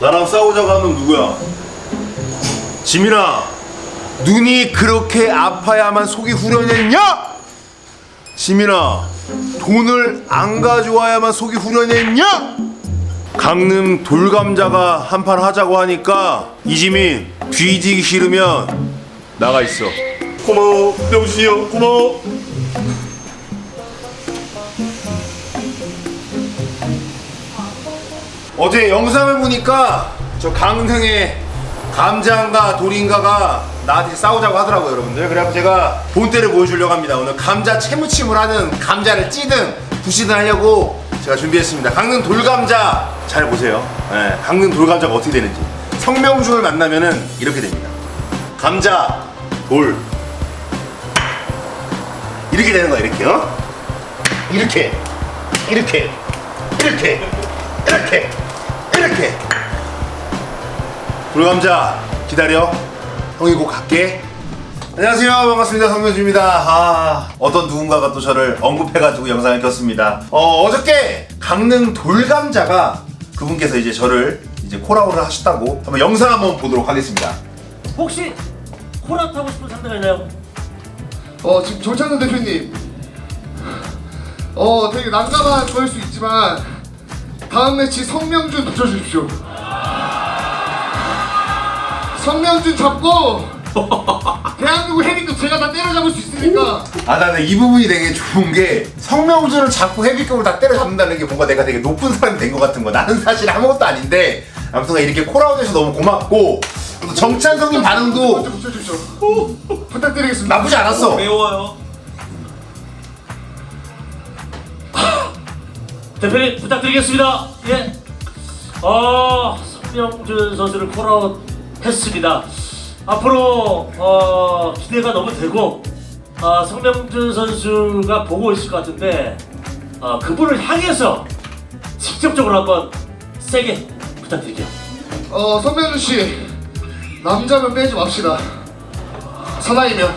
나랑 싸우자고 하는 누구야? 지민아, 눈이 그렇게 아파야만 속이 후련했냐? 지민아, 돈을 안 가져와야만 속이 후련했냐? 강릉 돌감자가 한판 하자고 하니까 이지민 뒤지기 싫으면 나가 있어. 고마워, 명신이 형, 고마워. 어제 영상을 보니까 저 강릉의 감자인가 돌인가가 나한테 싸우자고 하더라고요 여러분들. 그래서 제가 본때를 보여주려고 합니다. 오늘 감자 채무침을 하는 감자를 찌든 부시든 하려고 제가 준비했습니다. 강릉 돌감자 잘 보세요. 예, 강릉 돌감자가 어떻게 되는지. 성명준을 만나면은 이렇게 됩니다. 감자 돌. 이렇게 되는 거야 이렇게 어? 이렇게 이렇게 이렇게 이렇게 이렇게 불감자 기다려. 형이 곧 갈게. 안녕하세요. 반갑습니다. 성명주입니다. 아 어떤 누군가가 또 저를 언급해가지고 영상을 켰습니다. 어 어저께 강릉 돌감자가 그분께서 이제 저를 이제 콜아웃을 하셨다고 한번 영상 한번 보도록 하겠습니다. 혹시 코라 타고 싶은 상대가 있나요? 어 지금 정찬근 대표님. 어 되게 난감한 거일 수 있지만 다음 매치 성명준 붙여주십시오 성명준 잡고 대한민국 헤딩도 제가 다 때려잡을 수 있으니까 아 나는 이 부분이 되게 좋은 게 성명준을 자꾸 헤비급을 다 때려잡는다는 게 뭔가 내가 되게 높은 사람이 된 것 같은 거 나는 사실 아무것도 아닌데 아무튼 이렇게 콜아웃해서 너무 고맙고 또 정찬성님 반응도 붙여주십시오 부탁드리겠습니다 나쁘지 않았어 매워요. 대표님 부탁드리겠습니다. 예. 어, 성명준 선수를 콜아웃 했습니다. 앞으로 어, 기대가 너무 되고 어, 성명준 선수가 보고 있을 것 같은데 어, 그분을 향해서 직접적으로 한번 세게 부탁드릴게요. 어 성명준 씨 남자면 빼지 맙시다 사나이면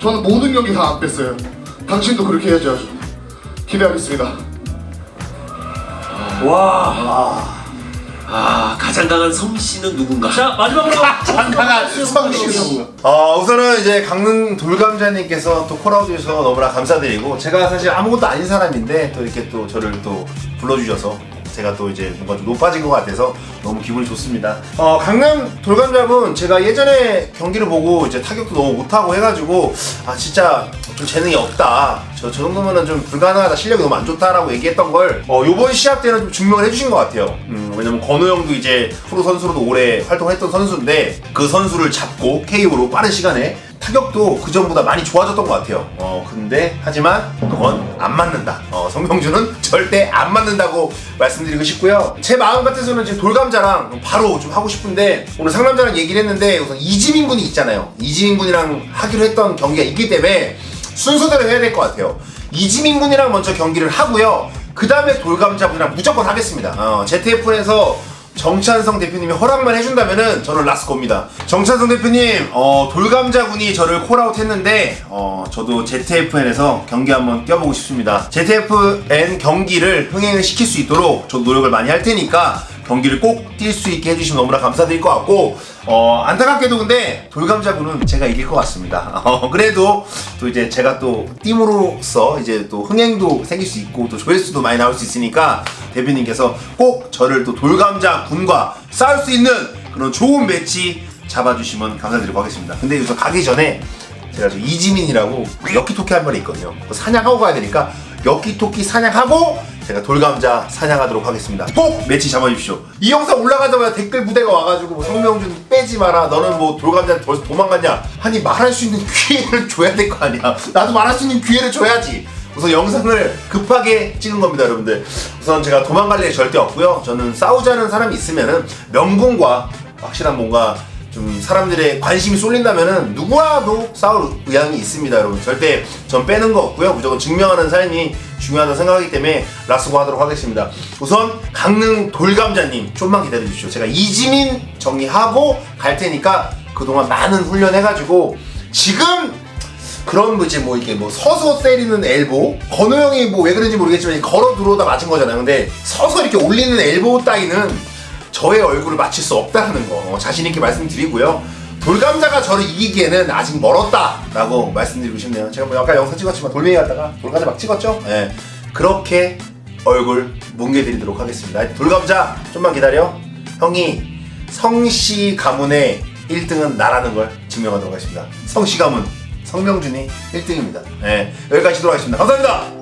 저는 모든 경기 다 안 뺐어요 당신도 그렇게 해야죠 기대하겠습니다 와. 아 가장 강한 성씨는 누군가? 자 마지막으로 장강한 성실수. 어, 우선은 이제 강릉 돌감자님께서 또 콜아웃 해주셔서 너무나 감사드리고 제가 사실 아무것도 아닌 사람인데 또 이렇게 또 저를 또 불러주셔서 제가 또 이제 뭔가 좀 높아진 것 같아서 너무 기분이 좋습니다. 어, 강릉 돌감자분 제가 예전에 경기를 보고 이제 타격도 너무 못하고 해가지고 아 진짜 좀 재능이 없다. 저, 저 정도면은 좀 불가능하다. 실력이 너무 안 좋다라고 얘기했던 걸 어, 요번 시합 때는 좀 증명을 해주신 것 같아요. 음, 왜냐면 건우 형도 이제 프로 선수로도 오래 활동했던 선수인데 그 선수를 잡고 KO로 빠른 시간에 타격도 그 전보다 많이 좋아졌던 것 같아요. 어 근데 하지만 그건 안 맞는다. 어 성명준은 절대 안 맞는다고 말씀드리고 싶고요. 제 마음 같아서는 지금 돌감자랑 바로 좀 하고 싶은데 오늘 상남자랑 얘기를 했는데 우선 이지민 군이 있잖아요. 이지민 군이랑 하기로 했던 경기가 있기 때문에 순서대로 해야 될 것 같아요. 이지민 군이랑 먼저 경기를 하고요. 그 다음에 돌감자 분이랑 무조건 하겠습니다. 어, ZFN에서 정찬성 대표님이 허락만 해준다면은 저는 라스코입니다. 정찬성 대표님, 어, 돌감자군이 저를 콜아웃 했는데, 어, 저도 ZFN에서 경기 한번 뛰어보고 싶습니다. ZFN 경기를 흥행을 시킬 수 있도록 저도 노력을 많이 할 테니까 경기를 꼭 뛸 수 있게 해주시면 너무나 감사드릴 것 같고, 어, 안타깝게도 근데 돌감자군은 제가 이길 것 같습니다. 어, 그래도 또 이제 제가 또 팀으로서 이제 또 흥행도 생길 수 있고 또 조회수도 많이 나올 수 있으니까 대표님께서 꼭 저를 또 돌감자 군과 싸울 수 있는 그런 좋은 매치 잡아주시면 감사드리고 하겠습니다. 근데 여기서 가기 전에 제가 저 이지민이라고 엽기토끼 한 마리 있거든요. 그거 사냥하고 가야 되니까 엽기토끼 사냥하고 제가 돌감자 사냥하도록 하겠습니다. 꼭 매치 잡아주십시오. 이 영상 올라가자마자 댓글 부대가 와가지고 뭐 성명준 빼지 마라. 너는 뭐 돌감자 벌써 도망갔냐? 아니 말할 수 있는 기회를 줘야 될 거 아니야. 나도 말할 수 있는 기회를 줘야지. 우선 영상을 급하게 찍은 겁니다, 여러분들. 우선 제가 도망갈 일 절대 없고요. 저는 싸우자는 사람이 있으면은 명분과 확실한 뭔가 좀 사람들의 관심이 쏠린다면은 누구와도 싸울 의향이 있습니다, 여러분. 절대 전 빼는 거 없고요. 무조건 증명하는 삶이 중요하다고 생각하기 때문에 라스고 하도록 하겠습니다. 우선 강릉 돌감자님 좀만 기다려 주십시오. 제가 이지민 정리하고 갈 테니까 그동안 많은 훈련해가지고 지금 그런 뭐 이제 뭐 이게 뭐 서서 때리는 엘보? 건우 형이 뭐 왜 그런지 모르겠지만 걸어 들어오다 맞은 거잖아요. 근데 서서 이렇게 올리는 엘보 따위는 저의 얼굴을 맞출 수 없다는 거 어, 자신 있게 말씀드리고요. 돌감자가 저를 이기기에는 아직 멀었다라고 말씀드리고 싶네요. 제가 뭐 아까 영상 찍었지만 돌멩이 갔다가 돌감자 막 찍었죠? 예. 그렇게 얼굴 뭉개드리도록 하겠습니다. 돌감자 좀만 기다려. 형이 성씨 가문의 1등은 나라는 걸 증명하도록 하겠습니다. 성씨 가문 성명준이 1등입니다. 네, 여기까지 하도록 하겠습니다. 감사합니다